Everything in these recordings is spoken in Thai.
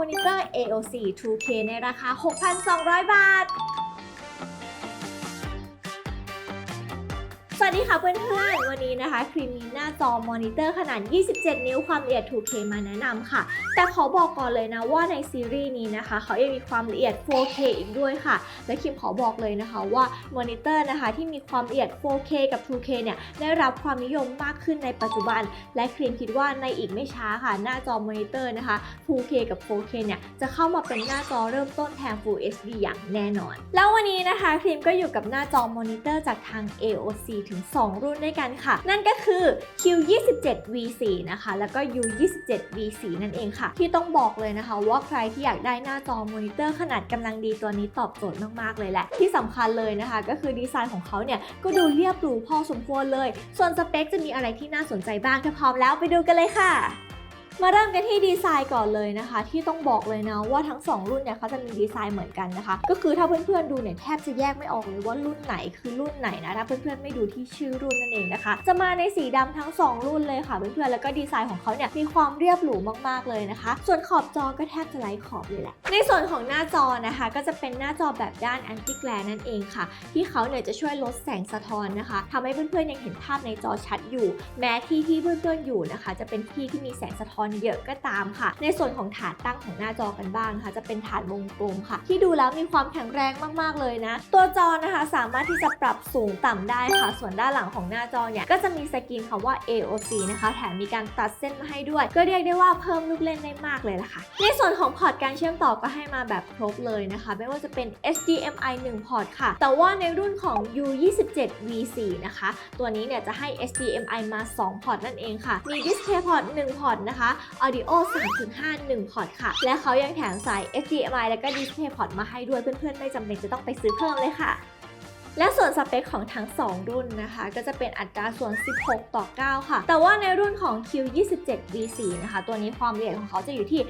มอนิเตอร์ AOC 2K ในราคา 6,200 บาท สวัสดีค่ะเพื่อนๆวั นี้นะคะครีมมีหน้าจอมอนิเตอร์ขนาด 27 นิ้วความละเอียด 2K มาแนะนำค่ะ แต่ขอบอกก่อนเลยนะว่าในซีรีส์นี้นะคะ เขายังมีความละเอียด 4K อีกด้วยค่ะ และคิมขอบอกเลยนะคะว่ามอนิเตอร์นะคะที่มีความละเอียด 4K กับ 2K เนี่ยได้รับความนิยมมากขึ้นในปัจจุบัน และครีมคิดว่าในอีกไม่ช้าค่ะ หน้าจอมอนิเตอร์นะคะ 2K กับ 4K เนี่ยจะเข้ามาเป็นหน้าจอเริ่มต้นแทน Full HD อย่างแน่นอน แล้ววันนี้นะคะครีมก็อยู่กับหน้าจอมอนิเตอร์จากทาง AOC ถึง 2 รุ่นด้วยกันค่ะนั่นก็คือ Q27 V4 นะคะ แล้วก็ U27 V4 นั่นเองค่ะ ที่ต้องบอกเลยนะคะ ว่าใครที่อยากได้หน้าจอมอนิเตอร์ขนาดกำลังดีตัวนี้ตอบโจทย์มากๆเลยแหละ ที่สำคัญเลยนะคะ ก็คือดีไซน์ของเขาเนี่ย ก็ดูเรียบหรูพอสมควรเลย ส่วนสเปคจะมีอะไรที่น่าสนใจบ้างถ้าพร้อมแล้วไปดูกันเลยค่ะ มาเริ่มกันที่ดีไซน์ก่อนเลยนะคะ ที่ต้องบอกเลยนะว่าทั้ง 2 รุ่นเนี่ยเขาจะมีดีไซน์เหมือนกันนะคะ ก็คือถ้าเพื่อนๆดูเนี่ยแทบจะแยกไม่ออกเลยว่ารุ่นไหนคือรุ่นไหนนะถ้าเพื่อนๆไม่ดูที่ชื่อรุ่นนั่นเองนะคะ จะมาในสีดำทั้ง 2 รุ่นเลยค่ะเพื่อนๆแล้วก็ดีไซน์ของเขาเนี่ยมีความเรียบหรูมากๆเลยนะคะ ส่วนขอบจอก็แทบจะไร้ขอบเลยแหละในส่วนของหน้าจอนะคะ ก็จะเป็นหน้าจอแบบด้าน anti glare นั่นเองค่ะ ที่เขาเนี่ยจะช่วยลดแสงสะท้อนนะคะทำให้เพื่อนๆยังเห็นภาพในจอชัดอยู่ แม้ที่ที่เพื่อนๆอยู่นะคะ จะเป็นที่ที่มีแสงสะท้อนเยอะก็ตามค่ะ ในส่วนของฐานตั้งของหน้าจอกันบ้างนะคะ จะเป็นฐานวงกลมค่ะ ที่ดูแล้วมีความแข็งแรงมากๆเลยนะ ตัวจอนะคะสามารถที่จะปรับสูงต่ำได้ค่ะ ส่วนด้านหลังของหน้าจอเนี่ยก็จะมีสกรีนคำว่า AOC นะคะ แถมมีการตัดเส้นมาให้ด้วย ก็เรียกได้ว่าเพิ่มลูกเล่นได้มากเลยล่ะค่ะ ในส่วนของพอร์ตการเชื่อมต่อก็ให้มาแบบครบเลยนะคะ ไม่ว่าจะเป็น HDMI 1 พอร์ตค่ะ แต่ว่าในรุ่นของ U27 V4 นะคะ ตัวนี้เนี่ยจะให้ HDMI มา 2 พอร์ตนั่นเองค่ะ มี Display Port 1พอร์ตนะคะ Audio 3.5 1 พอร์ตค่ะ และเขายังแถมสาย HDMI แล้วก็ Display Port มาให้ด้วยเพื่อนๆ ไม่จำเป็นจะต้องไปซื้อเพิ่มเลยค่ะ และส่วนสเปคของทั้ง 2 รุ่นนะคะ ก็จะเป็นอัตราส่วน 16 ต่อ 9 ค่ะ แต่ว่าในรุ่นของ Q27 V4 นะคะ ตัวนี้ความละเอียดของเขาจะอยู่ที่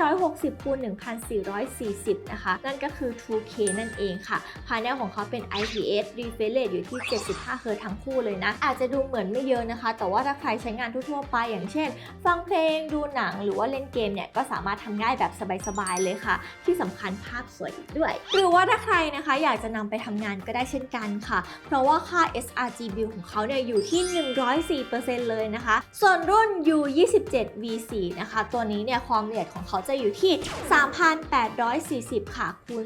2560คูณ1440 นะคะ นั่นก็คือ 2K นั่นเองค่ะพาเนลของเขาเป็น IPS refresh rate อยู่ที่ 75 Hz ทั้งคู่เลยนะ อาจจะดูเหมือนไม่เยอะนะคะ แต่ว่าถ้าใครใช้งานทั่วๆไป อย่างเช่น ฟังเพลงดูหนังหรือว่าเล่นเกมเนี่ย ก็สามารถทำง่ายแบบสบายๆเลยค่ะ ที่สำคัญภาพสวยด้วย หรือว่าถ้าใครนะคะ อยากจะนำไปทำงานก็ได้เช่นกันค่ะ เพราะว่าค่า sRGB ของเขาเนี่ยอยู่ที่ 104%เลยนะคะ ส่วนรุ่น U27 V4 นะคะ ตัวนี้เนี่ยความละเอียดของเขาจะอยู่ที่ 3840 ค่ะ คูณ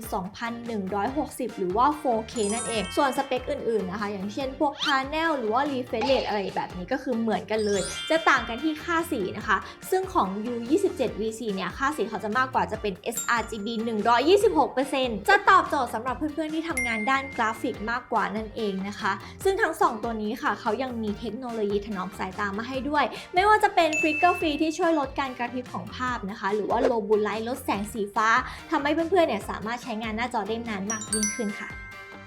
2160 หรือว่า 4K นั่นเอง ส่วนสเปคอื่นๆนะคะ อย่างเช่นพวก panel หรือว่า refresh rate อะไรแบบนี้ก็คือเหมือนกันเลย จะต่างกันที่ค่าสีนะคะ ซึ่งของ U27 V4 เนี่ย ค่าสีเขาจะมากกว่าจะเป็น sRGB 126%จะตอบโจทย์สำหรับเพื่อนๆที่ทำงานด้านกราฟิกมากกว่านั่นเองนะคะ ซึ่งทั้ง 2 ตัวนี้ค่ะเขายังมีเทคโนโลยีถนอมสายตามาให้ด้วย ไม่ว่าจะเป็นฟิกเกอร์ฟรีที่ช่วยลดการกระพริบของภาพนะคะ หรือว่าโลบูไลท์ลดแสงสีฟ้าทำให้เพื่อนๆเนี่ยสามารถใช้งานหน้าจอได้นานมากยิ่งขึ้นค่ะ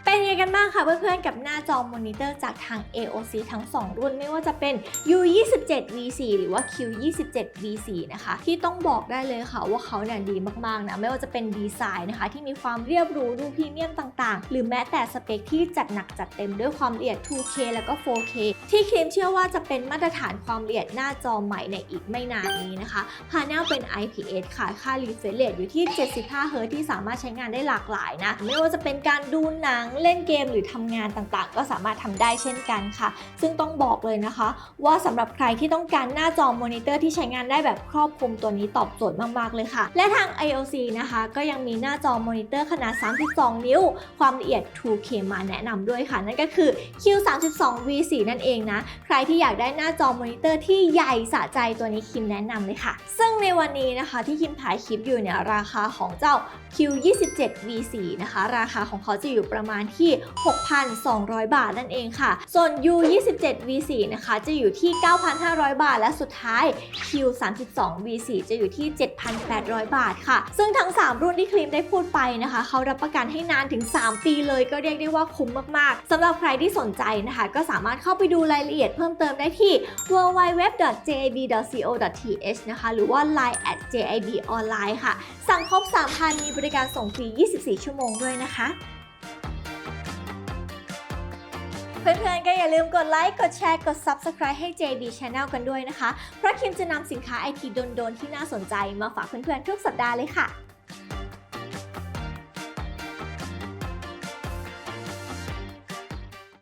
เป็นยังไงกันบ้างคะเพื่อนๆ กับหน้าจอมอนิเตอร์จากทาง AOC ทั้ง 2 รุ่นไม่ว่าจะเป็น U27 V4 หรือว่า Q27 V4 นะคะ ที่ต้องบอกได้เลยค่ะว่าเขาเนี่ยดีมากๆนะ ไม่ว่าจะเป็นดีไซน์นะคะ ที่มีความเรียบหรูดูพรีเมียมต่างๆ หรือแม้แต่สเปคที่จัดหนักจัดเต็มด้วยความละเอียด 2K แล้วก็ 4K ที่ครีมเชื่อว่าจะเป็นมาตรฐานความละเอียดหน้าจอใหม่ในอีกไม่นานนี้นะคะพาเนลเป็น IPS ค่ะค่า refresh rate อยู่ที่ 75 Hz ที่สามารถใช้งานได้หลากหลายนะไม่ว่าจะเป็นการดูหนังเล่นเกมหรือทำงานต่างๆ ก็สามารถทำได้เช่นกันค่ะ ซึ่งต้องบอกเลยนะคะ ว่าสำหรับใครที่ต้องการหน้าจอมอนิเตอร์ที่ใช้งานได้แบบครอบคลุมตัวนี้ตอบโจทย์มากๆเลยค่ะ และทาง IOC นะคะ ก็ยังมีหน้าจอมอนิเตอร์ขนาด 32 นิ้ว ความละเอียด 2K มาแนะนำด้วยค่ะ นั่นก็คือ Q32 V4 นั่นเองนะ ใครที่อยากได้หน้าจอมอนิเตอร์ที่ใหญ่สะใจตัวนี้คิมแนะนำเลยค่ะ ซึ่งในวันนี้นะคะที่คิมถ่ายคลิปอยู่เนี่ยราคาของเจ้า Q27 V4 นะคะ ราคาของเขาจะอยู่ประมาณที่ 6,200 บาทนั่นเองค่ะ ส่วน U27 V4 นะคะจะอยู่ที่ 9,500 บาท และสุดท้าย Q32 V4 จะอยู่ที่ 7,800 บาทค่ะ ซึ่งทั้ง 3 รุ่นที่ครีมได้พูดไปนะคะ เขารับประกันให้นานถึง 3 ปีเลยก็เรียกได้ว่าคุ้มมากๆสำหรับใครที่สนใจนะคะ ก็สามารถเข้าไปดูรายละเอียดเพิ่มเติมได้ที่ www.jab.co.th นะคะ หรือว่า line at jab online ค่ะ สั่งครบ 3,000 มีบริการส่งฟรี 24 ชั่วโมงด้วยนะคะ เพื่อนๆ ก็อย่าลืมกดไลค์ กดแชร์ กด Subscribe ให้ JB Channel กันด้วยนะคะ เพราะคิมจะนำสินค้าไอทีโดนๆ ที่น่าสนใจมาฝากเพื่อนๆ ทุกสัปดาห์เลยค่ะ